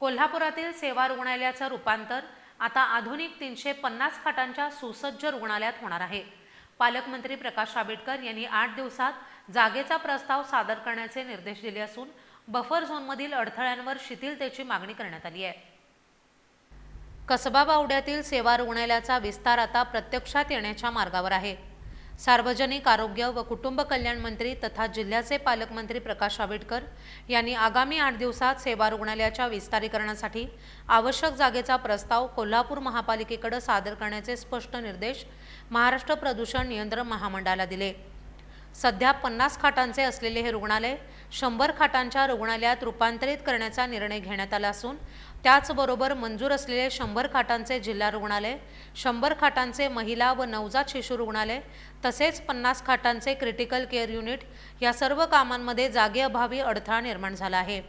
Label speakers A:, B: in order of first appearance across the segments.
A: कोल्हापुरातील सेवा रुग्णालयाचं रूपांतर आता आधुनिक तीनशे पन्नास खाटांच्या सुसज्ज रुग्णालयात होणार आहे. पालकमंत्री प्रकाश आंबेडकर यांनी आठ दिवसात जागेचा प्रस्ताव सादर करण्याचे निर्देश दिले असून बफर झोनमधील अडथळ्यांवर शिथिलतेची मागणी करण्यात आली आहे. कसबा बावड्यातील सेवा रुग्णालयाचा विस्तार आता प्रत्यक्षात येण्याच्या मार्गावर आहे. सार्वजनिक आरोग्य व कुटुंब कल्याण मंत्री तथा जिल्ह्याचे पालकमंत्री प्रकाश आंबेडकर यांनी आगामी आठ दिवसात सेवा रुग्णालयाच्या विस्तारीकरणासाठी आवश्यक जागेचा प्रस्ताव कोल्हापूर महापालिकेकडे सादर करण्याचे स्पष्ट निर्देश महाराष्ट्र प्रदूषण नियंत्रण महामंडळाला दिले. सध्या पन्नास खाटांचे असलेले हे रुग्णालय शंभर खाटांच्या रुग्णालयात रूपांतरित करण्याचा निर्णय घेण्यात आला असून त्याचबरोबर मंजूर असलेले शंभर खाटांचे जिल्हा रुग्णालय शंभर खाटांचे महिला व नवजात शिशु रुग्णालय तसेच पन्नास खाटांचे क्रिटिकल केअर युनिट या सर्व कामांमध्ये जागेअभावी अडथळा निर्माण झाला आहे.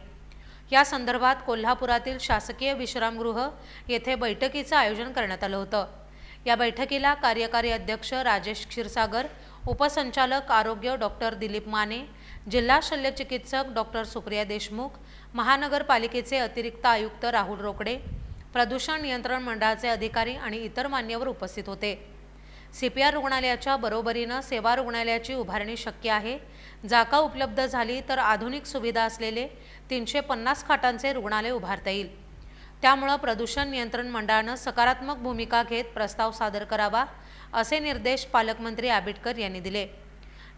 A: या संदर्भात कोल्हापुरातील शासकीय विश्रामगृह येथे बैठकीचं आयोजन करण्यात आलं होतं. या बैठकीला कार्यकारी अध्यक्ष राजेश क्षीरसागर उपसंचालक आरोग्य डॉक्टर दिलीप माने जिल्हा शल्यचिकित्सक डॉक्टर सुप्रिया देशमुख महानगरपालिकेचे अतिरिक्त आयुक्त राहुल रोकडे प्रदूषण नियंत्रण मंडळाचे अधिकारी आणि इतर मान्यवर उपस्थित होते. सी पी आर रुग्णालयाच्या बरोबरीनं सेवा रुग्णालयाची उभारणी शक्य आहे. जागा उपलब्ध झाली तर आधुनिक सुविधा असलेले तीनशे पन्नास खाटांचे रुग्णालय उभारता येईल. त्यामुळं प्रदूषण नियंत्रण मंडळानं सकारात्मक भूमिका घेत प्रस्ताव सादर करावा असे निर्देश पालकमंत्री आंबेडकर यांनी दिले.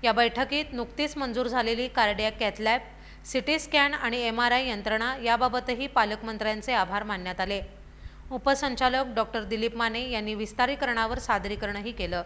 A: या बैठकीत नुकतीच मंजूर झालेली cardiac cath lab CT scan आणि एम आर आय यंत्रणा याबाबतही पालकमंत्र्यांचे आभार मानण्यात आले. उपसंचालक डॉक्टर दिलीप माने यांनी विस्तारीकरणावर सादरीकरणही केलं.